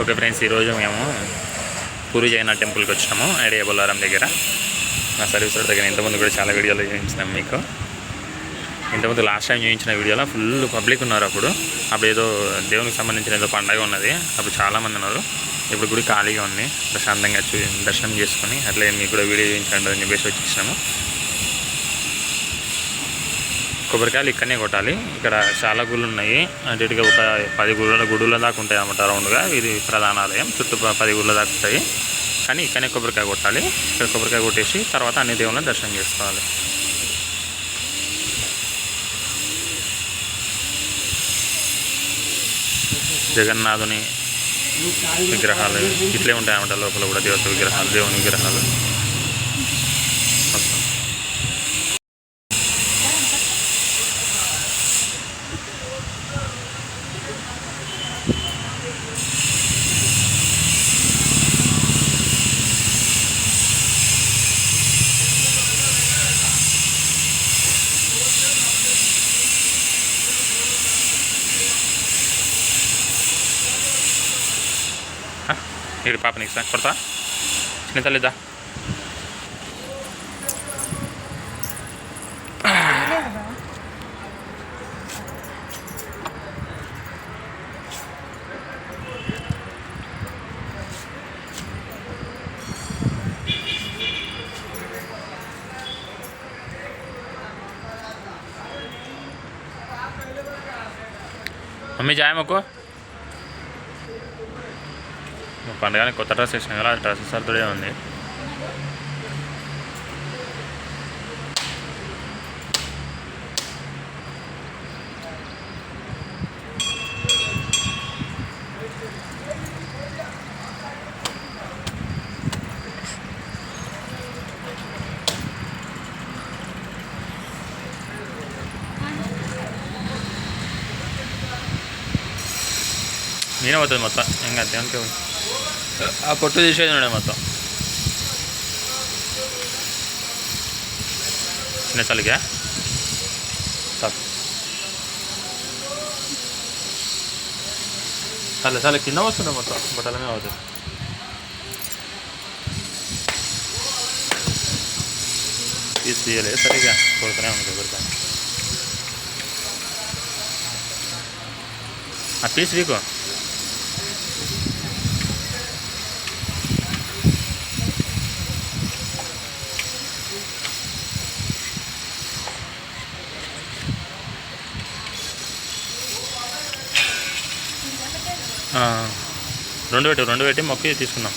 Okay friends ఈరోజు మేము పూరి జగన్నాథ్ టెంపుల్కి వచ్చినాము ఐడియా బొల్లారం దగ్గర. నా సర్వీస్ రోడ్ దగ్గర ఇంతకుముందు కూడా చాలా వీడియోలు చూపించినాం మీకు. ఇంతకుముందు లాస్ట్ టైం చూపించిన వీడియోలో ఫుల్ పబ్లిక్ ఉన్నారు అప్పుడు. అప్పుడు ఏదో దేవునికి సంబంధించిన ఏదో పండగ ఉన్నది అప్పుడు చాలామంది ఉన్నారు. ఇప్పుడు గుడి ఖాళీగా ఉంది ప్రశాంతంగా చూ దర్శనం చేసుకుని అట్లే మీకు కూడా వీడియో చూపించండి అని చెప్పేసి వచ్చేసినాము. కొబ్బరికాయలు ఇక్కడనే కొట్టాలి. ఇక్కడ చాలా గుళ్ళు ఉన్నాయి. అంటే ఇటుగా ఒక పది గుళ్ళ గుడుల దాకా ఉంటాయి అన్నమాట రౌండ్గా ఇది ప్రధాన ఆలయం చుట్టూ పది గుళ్ళ దాకా ఉంటాయి. కానీ ఇక్కడనే కొబ్బరికాయ కొట్టాలి. ఇక్కడ కొబ్బరికాయ కొట్టేసి తర్వాత అన్ని దేవుళ్ళని దర్శనం చేసుకోవాలి. జగన్నాథుని విగ్రహాలు ఇట్లే ఉంటాయన్నమాట లోపల కూడా దేవత విగ్రహాలు దేవుని విగ్రహాలు. ఇక్కడ పాప నీకు సార్ కొడతా చిన్న తల్లిదా మమ్మీ జాయ్ మొక్కు పండుగని కొత్త డ్రెస్ వేసినాం కదా డ్రెస్ సర్దుడే ఉంది నేనే పోతుంది మొత్తం ఇంకా దేవునికి ఆ ah corto de ese lado no todo, ¿necesario? sale sale no va a subir mucho, ¿por tal me de ¿a ti rico? రెండు పెట్టి రెండు పెట్టి మొక్క తీసుకుందాం.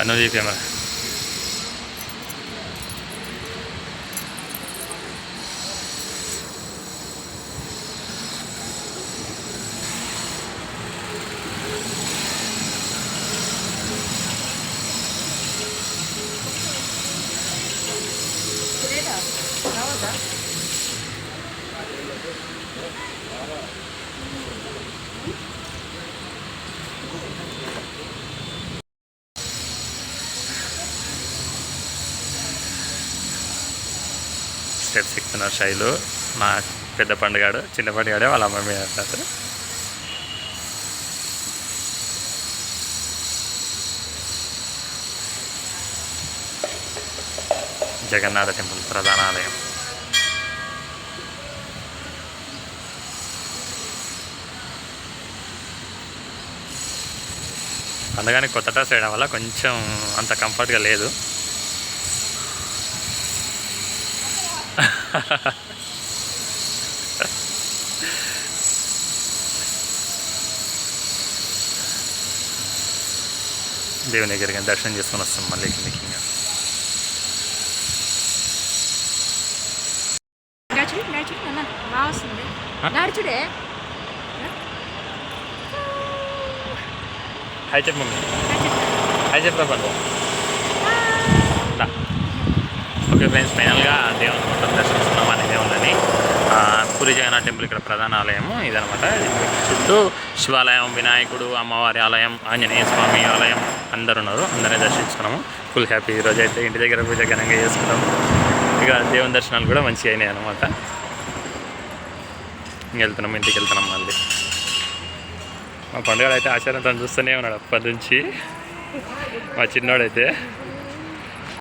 అన్నది కెమెరా. స్టెప్స్ ఎక్కుతున్నారు శైలు మా పెద్ద పండుగాడు చిన్న పండుగాడే వాళ్ళ అమ్మ మీద అంటారు జగన్నాథ టెంపుల్ ప్రధాన ఆలయం అందుకని కొత్త డ్రెస్ వేయడం వల్ల కొంచెం అంత కంఫర్ట్గా లేదు. దేవుని దగ్గరికి దర్శనం చేసుకొని వస్తాం మళ్ళీ కిందకి ఇంకా. నడుచుడు నడుచుడు నాన్న బాగా వస్తుంది. ఆ? నడుచుడే హాయ్ చెప్పు మమ్మీ. హాయ్ చెప్పరా పండు ఓకే ఫ్రెండ్స్ ఫైనల్గా దేవుని మొత్తం దర్శిస్తున్నాం అనే దేవుళ్ళని పూరి జగన్నాథ్ టెంపుల్ ఇక్కడ ప్రధాన ఆలయము ఇదనమాట చుట్టూ శివాలయం వినాయకుడు అమ్మవారి ఆలయం ఆంజనేయ స్వామి ఆలయం అందరు ఉన్నారు అందరినీ దర్శించుకున్నాము. ఫుల్ హ్యాపీ ఈరోజు అయితే ఇంటి దగ్గర పూజ ఘనంగా చేసుకున్నాము. ఇక దేవుని దర్శనాలు కూడా మంచిగా అయినాయి అనమాట వెళ్తున్నాం ఇంటికి వెళ్తున్నాం మళ్ళీ. మా పండుగ అయితే ఆచారం తను చూస్తూనే ఉన్నాడు అప్పటి నుంచి. మా చిన్నోడైతే.